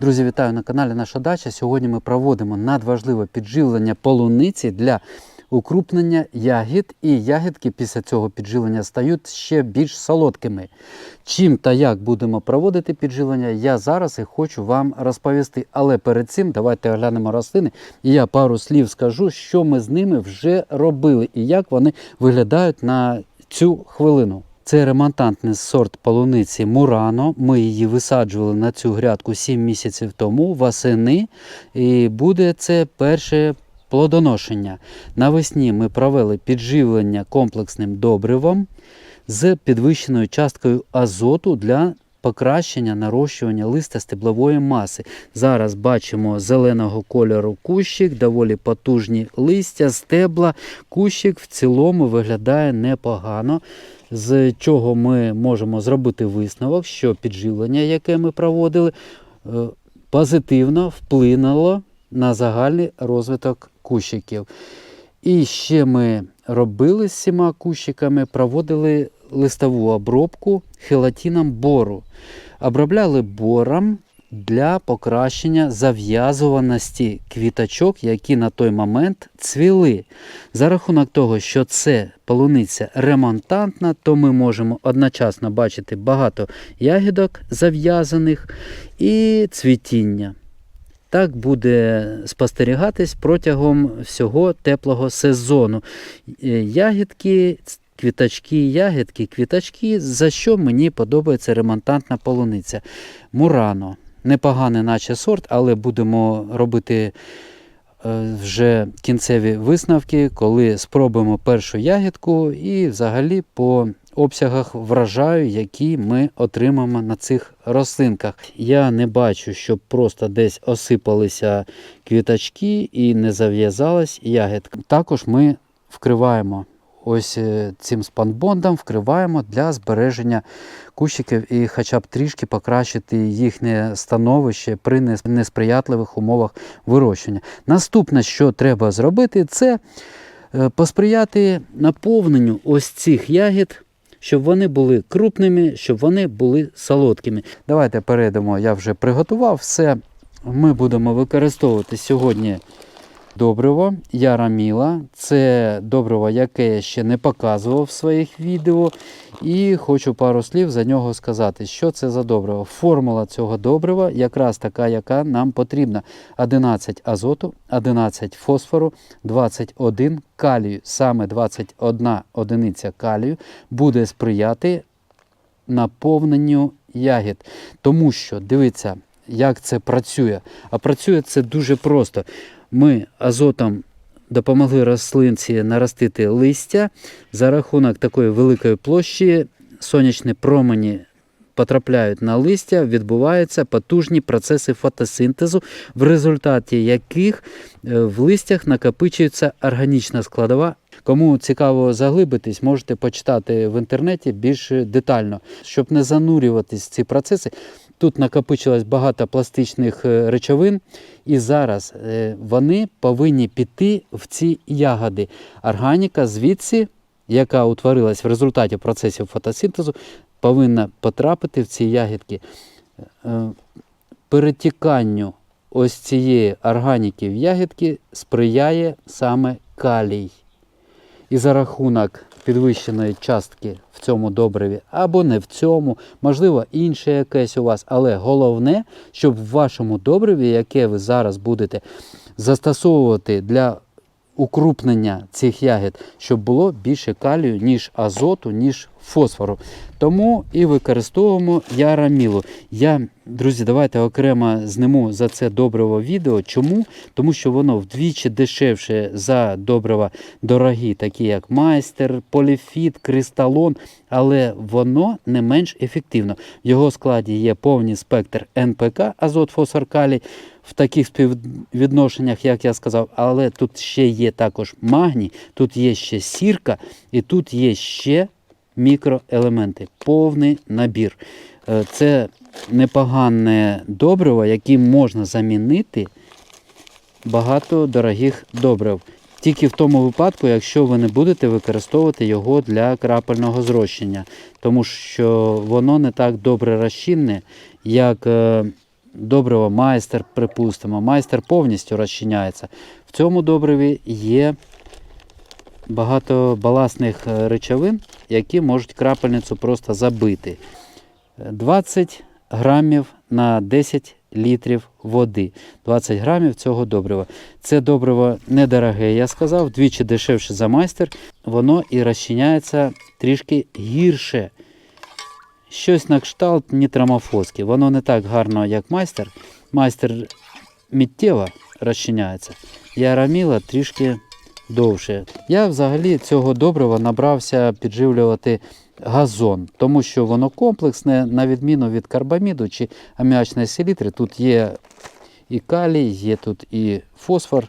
Друзі, вітаю на каналі Наша Дача. Сьогодні ми проводимо надважливе підживлення полуниці для укрупнення ягід, і ягідки після цього підживлення стають ще більш солодкими. Чим та як будемо проводити підживлення, я зараз і хочу вам розповісти. Але перед цим давайте оглянемо рослини, і я пару слів скажу, що ми з ними вже робили і як вони виглядають на цю хвилину. Це ремонтантний сорт полуниці Мурано. Ми її висаджували на цю грядку 7 місяців тому, восени. І буде це перше плодоношення. Навесні ми провели підживлення комплексним добривом з підвищеною часткою азоту для покращення нарощування листа стеблової маси. Зараз бачимо зеленого кольору кущик, доволі потужні листя, стебла. Кущик в цілому виглядає непогано. З чого ми можемо зробити висновок, що підживлення, яке ми проводили, е, позитивно вплинуло на загальний розвиток кущиків. І ще ми робили з всіма кущиками, проводили листову обробку хелатином бору. Обробляли бором для покращення зав'язуваності квіточок, які на той момент цвіли. За рахунок того, що це полуниця ремонтантна, то ми можемо одночасно бачити багато ягідок зав'язаних і цвітіння. Так буде спостерігатись протягом всього теплого сезону. Е, Ягідки, квіточки, ягідки, квіточки, за що мені подобається ремонтантна полуниця. Мурано. Непоганий наче сорт, але будемо робити е, вже кінцеві висновки, коли спробуємо першу ягідку і взагалі по обсягах врожаю, які ми отримаємо на цих рослинках. Я не бачу, щоб просто десь осипалися квіточки і не зав'язалась ягідка. Також ми вкриваємо ось е, цим спанбондом, вкриваємо для збереження кущиків і хоча б трішки покращити їхнє становище при несприятливих умовах вирощення. Наступне, що треба зробити, це е, посприяти наповненню ось цих ягід, щоб вони були крупними, щоб вони були солодкими. Давайте перейдемо, я вже приготував все. Ми будемо використовувати сьогодні добриво Яраміла. Це добриво, яке я ще не показував в своїх відео. І хочу пару слів за нього сказати, що це за добриво. Формула цього добрива якраз така, яка нам потрібна: 11 азоту, 11 фосфору, 21 калію. Саме 21 одиниця калію буде сприяти наповненню ягід. Тому що дивіться, як це працює. А працює це дуже просто. Ми азотом допомогли рослинці наростити листя за рахунок такої великої площі, сонячні промені. Потрапляють на листя, відбуваються потужні процеси фотосинтезу, в результаті яких е, в листях накопичується органічна складова. Кому цікаво заглибитись, можете почитати в інтернеті більш детально, щоб не занурюватись в ці процеси. Тут накопичилось багато пластичних е, речовин, і зараз е, вони повинні піти в ці ягоди. Органіка звідси, яка утворилась в результаті процесів фотосинтезу, повинна потрапити в ці ягідки. Е, Перетіканню ось цієї органіки в ягідки сприяє саме калій. І за рахунок підвищеної частки в цьому добриві, або не в цьому, можливо, інше якесь у вас. Але головне, щоб в вашому добриві, яке ви зараз будете застосовувати для укрупнення цих ягід, щоб було більше калію, ніж азоту, ніж фосфору. Тому і використовуємо ярамілу. Я, друзі, давайте окремо зниму за це добриво відео. Чому? Тому що воно вдвічі дешевше за добрива дорогі, такі як майстер, поліфіт, кристалон, але воно не менш ефективно. В його складі є повний спектр НПК, азот, фосфор, калій, в таких співвідношеннях, як я сказав, але тут ще є також магній, тут є ще сірка, і тут є ще мікроелементи, повний набір. Е, Це непогане добриво, яким можна замінити багато дорогих добрив. Тільки в тому випадку, якщо ви не будете використовувати його для крапельного зрощення, тому що воно не так добре розчинне, як е, добриво майстер, припустимо, майстер повністю розчиняється. В цьому добриві є багато баласних е, речовин, які можуть крапельницю просто забити. Е, 20 грамів на 10 літрів води. 20 грамів цього добрива. Це добриво недороге, я сказав, вдвічі дешевше за майстер. Воно і розчиняється трішки гірше. Щось на кшталт нітрамофоски. Воно не так гарно, як майстер. Майстер миттєво розчиняється. Яраміла трішки довше. Я взагалі цього добрива набрався підживлювати газон, тому що воно комплексне, на відміну від карбаміду чи аміачної селітри. Тут є і калій, є тут і фосфор,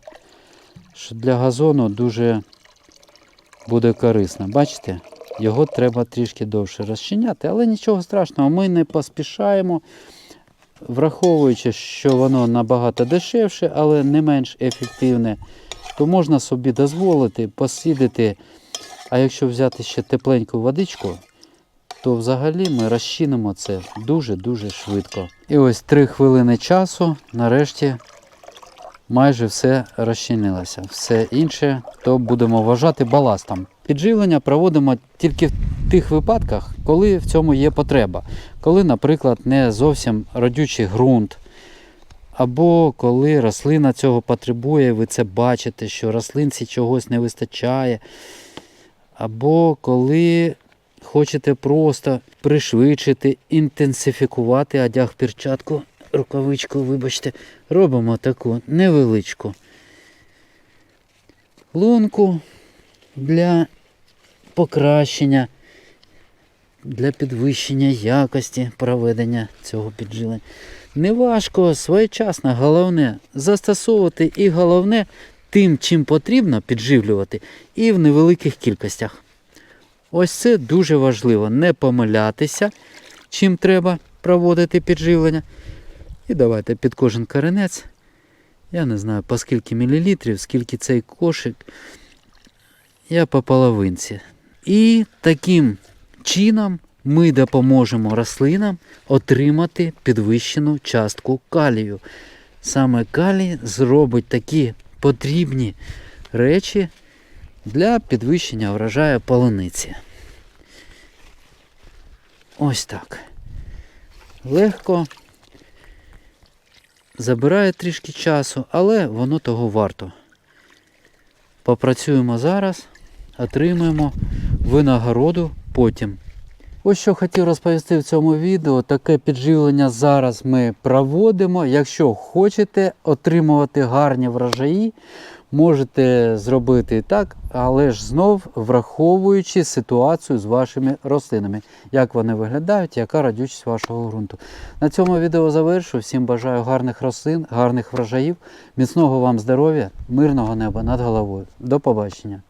що для газону дуже буде корисно. Бачите? Його треба трішки довше розчиняти, але нічого страшного, ми не поспішаємо, враховуючи, що воно набагато дешевше, але не менш ефективне, то можна собі дозволити посідати. А якщо взяти ще тепленьку водичку, то взагалі ми розчинимо це дуже-дуже швидко. І ось 3 хвилини часу, нарешті майже все розчинилося. Все інше то будемо вважати баластом. Підживлення проводимо тільки в тих випадках, коли в цьому є потреба. Коли, наприклад, не зовсім родючий ґрунт, або коли рослина цього потребує, ви це бачите, що рослинці чогось не вистачає, або коли хочете просто пришвидшити, інтенсифікувати одяг перчатку, рукавичку, вибачте, робимо таку невеличку лунку для покращення, для підвищення якості проведення цього піджилення. Неважко, своєчасно, головне застосовувати і головне тим, чим потрібно підживлювати, і в невеликих кількостях. Ось це дуже важливо. Не помилятися, чим треба проводити підживлення. І давайте під кожен коренець. Я не знаю по скільки мілілітрів, скільки цей кошик. Я по половинці. І таким чином ми допоможемо рослинам отримати підвищену частку калію. Саме калій зробить такі потрібні речі для підвищення врожаю полуниці. Ось так. Легко. Забирає трішки часу, але воно того варто. Попрацюємо зараз, отримаємо винагороду потім. Ось що хотів розповісти в цьому відео. Таке підживлення зараз ми проводимо. Якщо хочете отримувати гарні врожаї, можете зробити і так, але ж знов враховуючи ситуацію з вашими рослинами, як вони виглядають, яка радючість вашого ґрунту. На цьому відео завершу. Всім бажаю гарних рослин, гарних врожаїв, міцного вам здоров'я, мирного неба над головою. До побачення!